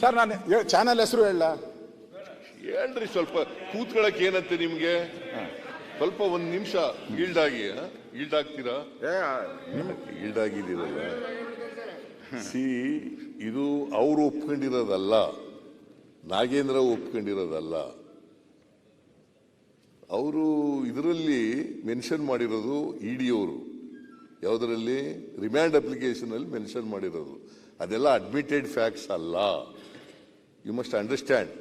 Sir ನಾನು channel ಹೆಸರು ಹೇಳ. ಹೇಳ್ರಿ ಸ್ವಲ್ಪ ಕೂತ್ಕೊಳಕ್ ಏನಂತೆ ನಿಮ್ಗೆ? ಸ್ವಲ್ಪ ಒಂದ್ ನಿಮಿಷ ಈಲ್ಡ್ ಆಗಿ ಈಲ್ಡ್ ಆಗ್ತೀರಾ ಈಲ್ಡ್ ಆಗಿದ್ದೀರಲ್ಲ ಸಿ ಇದು ಅವರು ಒಪ್ಕೊಂಡಿರೋದಲ್ಲ ನಾಗೇಂದ್ರ ಒಪ್ಕೊಂಡಿರೋದಲ್ಲ. ಅವರು ಇದರಲ್ಲಿ ಮೆನ್ಷನ್ ಮಾಡಿರೋದು ಇಡಿ ಅವರು. ಯಾವುದರಲ್ಲಿ ರಿಮ್ಯಾಂಡ್ ಅಪ್ಲಿಕೇಶನ್ ಅಲ್ಲಿ ಮೆನ್ಷನ್ ಮಾಡಿರೋದು. ಅದೆಲ್ಲ ಅಡ್ಮಿಟೆಡ್ ಫ್ಯಾಕ್ಟ್ಸ್ ಅಲ್ಲ. ಯು ಮಸ್ಟ್ ಅಂಡರ್ಸ್ಟ್ಯಾಂಡ್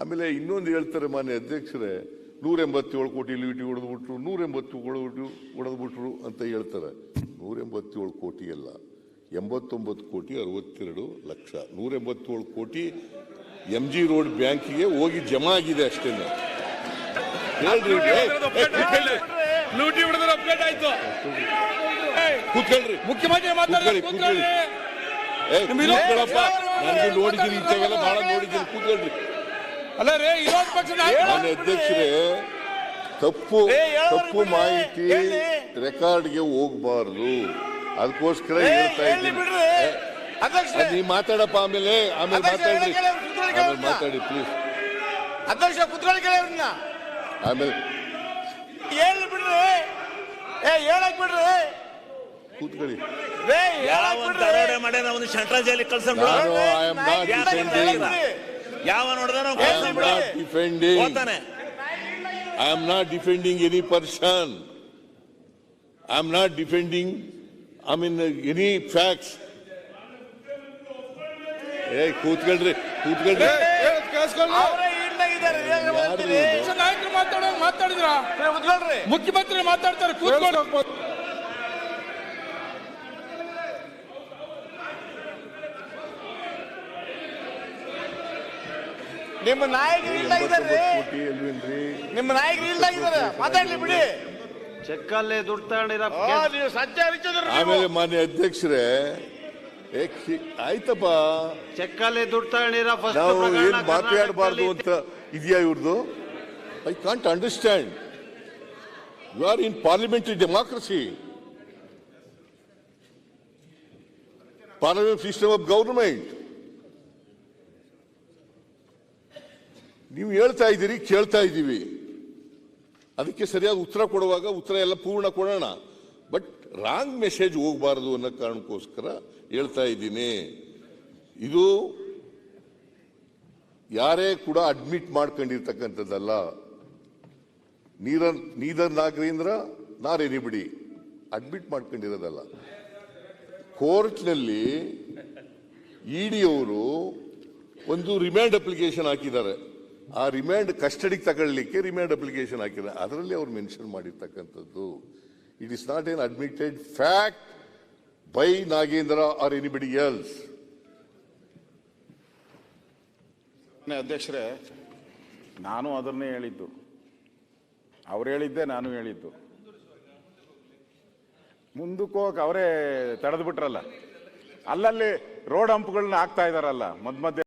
ಆಮೇಲೆ ಇನ್ನೊಂದು ಹೇಳ್ತಾರೆ ಮಾನ್ಯ ಅಧ್ಯಕ್ಷರೇ ನೂರ ಎಂಬತ್ತೇಳು ಕೋಟಿ ಲೀಟಿ ಹೊಡೆದ್ಬಿಟ್ರು ನೂರ ಎಂಬತ್ತು ಹೊಡೆದ್ಬಿಟ್ಟು ಹೊಡೆದ್ಬಿಟ್ರು ಅಂತ ಹೇಳ್ತಾರೆ. ನೂರ ಎಂಬತ್ತೇಳು ಕೋಟಿ ಅಲ್ಲ, ಎಂಬತ್ತೊಂಬತ್ತು ಕೋಟಿ ಅರವತ್ತೆರಡು ಲಕ್ಷ. ನೂರ ಎಂಬತ್ತೇಳು ಕೋಟಿ ಎಂ ಜಿ ರೋಡ್ ಬ್ಯಾಂಕಿಗೆ ಹೋಗಿ ಜಮಾ ಆಗಿದೆ ಅಷ್ಟೇ ಏ, ಕೂತ್ಕೊಳ್ರಿ. ಮುಖ್ಯಮಂತ್ರಿ ಮಾತಾಡ್ತಾರೆ ಕೂತ್ಕೊಳ್ಳಿ, ಕೂತ್ಕೊಳ್ಳಪ್ಪ ನನಗೂ ನೋಡಿದ್ದೀನಿ ಇಂಥವೆಲ್ಲ ಬಹಳ ನೋಡಿದ್ದೀನಿ. ಕೂತ್ಕೊಳ್ರಿ. ಅಲ್ಲ ರೇ ವಿರೋಧ ಪಕ್ಷ ಮಾನ್ಯ ಅಧ್ಯಕ್ಷರೇ ತಪ್ಪು ತಪ್ಪು ಮಾಹಿತಿ ರೆಕಾರ್ಡ್ಗೆ ಹೋಗ್ಬಾರ್ದು. ಅದಕ್ಕೋಸ್ಕರ ಹೇಳ್ತಾ ಇದ್ದೀನಿ. ನೀವ್ ಮಾತಾಡಪ್ಪ ಆಮೇಲೆ ಆಮೇಲೆ ಮಾತಾಡಿ ಮಾತಾಡ್ರಿ. ಆಮೇಲೆ ಮಾತಾಡಿ ಪ್ಲೀಸ್ ಅಧ್ಯಕ್ಷ ಕುತ್ಕೊಳ್ಳಿ ಕೇಳ ಆಮೇಲೆ ಹೇಳಿ ಬಿಡ್ರಿ. ಏ ಹೇಳಕ್ ಬಿಡ್ರಿ. ಕೂತ್ಕೊಳ್ಳಿ. ರೇ ಹೇಳಕ್ ಒಂದು ಬಿಡ್ರಿ. ದರೋಡೆ ಮಾಡ್ಯಾನ ಅವನು ಸೆಂಟ್ರಲ್ ಜೈಲಿಗೆ ಕಳ್ಸಂಬಿಡು ನಾನು ಐ ಆಮ್ ನಾಟ್ ಡಿಫೆಂಡಿಂಗ್ ಯಾವ ನೋಡಿದಾನ ಐ ಆಮ್ ನಾಟ್ ಡಿಫೆಂಡಿಂಗ್ ಹೋಗ್ತಾನೆ I am not defending any person I am not defending I mean any facts ಏ ಕೂತ್ಕೊಳ್ರಿ ಕೂತ್ಕೊಳ್ರಿ. ಕೇಳಿಸ್ಕೊಳ್ಳಿ ಪಕ್ಷ ನಾಯಕರು ಮಾತಾಡೋ ಮಾತಾಡಿದ್ರ? ಕುತ್ಕೊಳ್ರಿ ಮುಖ್ಯಮಂತ್ರಿ ಮಾತಾಡ್ತಾರೆ ಕೂತ್ಕೊಂಡು. ನಿಮ್ಮ ನಾಯಕರು ಇಲ್ಲ ಇದ್ದಾರೆ. ನಿಮ್ಮ ನಾಯಕರು ಇಲ್ಲಾಗಿದ್ದಾರೆ ಮಾತಾಡ್ಲಿ ಬಿಡಿ. ಚೆಕ್ಕಲ್ಲೇ ದುಡ್ಡು ತಗೊಂಡಿರ ಆ, ನೀವು ಸತ್ಯ ಹರಿಸಿದ್ರು ಆಮೇಲೆ ಮಾನ್ಯ ಅಧ್ಯಕ್ಷರೇ ಆಯ್ತಪ್ಪ. ಚೆಕ್ಕಲ್ಲಿ ದುಡ್ಡು ತಗೊಂಡಿರೋ ಫಸ್ಟ್ ನಾವು ಏನ್ ಮಾತಾಡಬಾರ್ದು ಅಂತ ಇದೆಯಾ ಇವ್ರದ್ದು I can't understand you are in parliamentary democracy parliament system of government ನೀವು ಹೇಳ್ತಾ ಇದ್ದೀರಿ ಕೇಳ್ತಾ ಇದ್ದೀವಿ. ಅದಕ್ಕೆ ಸರಿಯಾಗಿ ಉತ್ತರ ಕೊಡುವಾಗ ಉತ್ತರ ಎಲ್ಲ ಪೂರ್ಣ ಕೊಡೋಣ. ಬಟ್ ರಾಂಗ್ ಮೆಸೇಜ್ ಹೋಗಬಾರದು ಅನ್ನೋ ಕಾರಣಕ್ಕೋಸ್ಕರ ಹೇಳ್ತಾ ಇದ್ದೀನಿ. ಇದು ಯಾರೇ ಕೂಡ ಅಡ್ಮಿಟ್ ಮಾಡ್ಕೊಂಡಿರ್ತಕ್ಕಂಥದ್ದಲ್ಲ. ನೀರನ್ ನೀದರ್ ನಾಗರೇಂದ್ರ ನಾರ್ ಎನಿಬಿಡಿ ಅಡ್ಮಿಟ್ ಮಾಡ್ಕೊಂಡಿರೋದಲ್ಲ. ಕೋರ್ಟ್ನಲ್ಲಿ ಇಡಿ ಅವರು ಒಂದು ರಿಮ್ಯಾಂಡ್ ಅಪ್ಲಿಕೇಶನ್ ಹಾಕಿದ್ದಾರೆ. ಆ ರಿಮ್ಯಾಂಡ್ ಕಸ್ಟಡಿಗೆ ತಗೊಳ್ಳಿಕ್ಕೆ ರಿಮ್ಯಾಂಡ್ ಅಪ್ಲಿಕೇಶನ್ ಹಾಕಿದ್ದಾರೆ. ಅದರಲ್ಲಿ ಅವ್ರು ಮೆನ್ಷನ್ ಮಾಡಿರ್ತಕ್ಕಂಥದ್ದು. It is not an admitted fact by Nagendra or anybody else ಅಧ್ಯಕ್ಷರೇ, ನಾನು ಅದನ್ನೇ ಹೇಳಿದ್ದು. ಅವ್ರು ಹೇಳಿದ್ದೆ ನಾನು ಹೇಳಿದ್ದು. ಮುಂದಕ್ಕೆ ಹೋಗಕ್ಕೆ ಅವರೇ ತಡೆದು ಬಿಟ್ರಲ್ಲ ಅಲ್ಲಲ್ಲಿ ರೋಡ್ ಹಂಪ್ಗಳನ್ನ ಹಾಕ್ತಾ ಇದಾರಲ್ಲ ಮಧ್ಯೆ